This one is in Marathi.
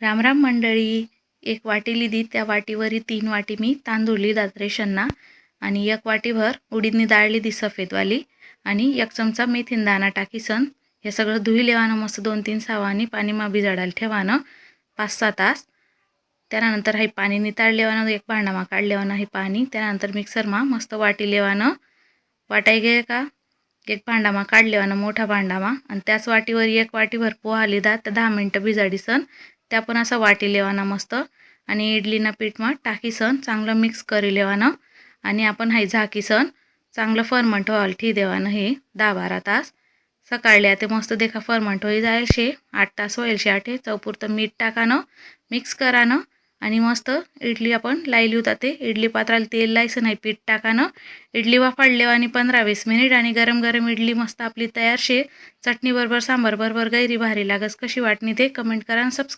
रामराम मंडळी. एक वाटी लिदी त्या वाटीवरी तीन वाटी मी तांदूळली लिहिदात आणि एक वाटीभर उडीदनी डाळ लिधी सफेदवाली आणि एक चमचा मेथीन दाणा टाकीसन हे सगळं धुई लेवानं मस्त दोन तीन सावानी पाणीमा भिजाडायला ठेवानं पाच सहा तास. त्यानंतर हे पाणी निताळ लेवानं एक भांडामा काढ लेवानं हे पाणी. त्यानंतर मिक्सरमा मस्त वाटी लेवानं. वाटाय गे का? एक भांडामा काढ लेवानं मोठा भांडामा आणि त्याच वाटीवर एक वाटीभर पोहा लिदा त्या दहा मिनटं भिजाडीसन त्या पण असं वाटी लेवाना मस्त. आणि इडलीना पीठमा टाकीसन चांगलं मिक्स करी लेवानं. आणि आपण हाय झाकीसन चांगलं फर्मंट व्हायला ठी देवानं हे दहा बारा तास. सकाळल्या ते मस्त देखा फर्मंट होई जाईल शे आठ तास होईल शे आठे. चौपुरतं मीठ टाकानं मिक्स करानं. आणि मस्त इडली आपण लायली होता ते इडली पात्राला तेल लायचं नाही पीठ टाकानं. इडली वाफाडलेव आणि पंधरा वीस मिनिट आणि गरम गरम इडली मस्त आपली तयार शे. चटणी बरोबर सांबार बरोबर गैरी भारी लागस कशी वाटणी ते कमेंट करा आणि सबस्क्राईब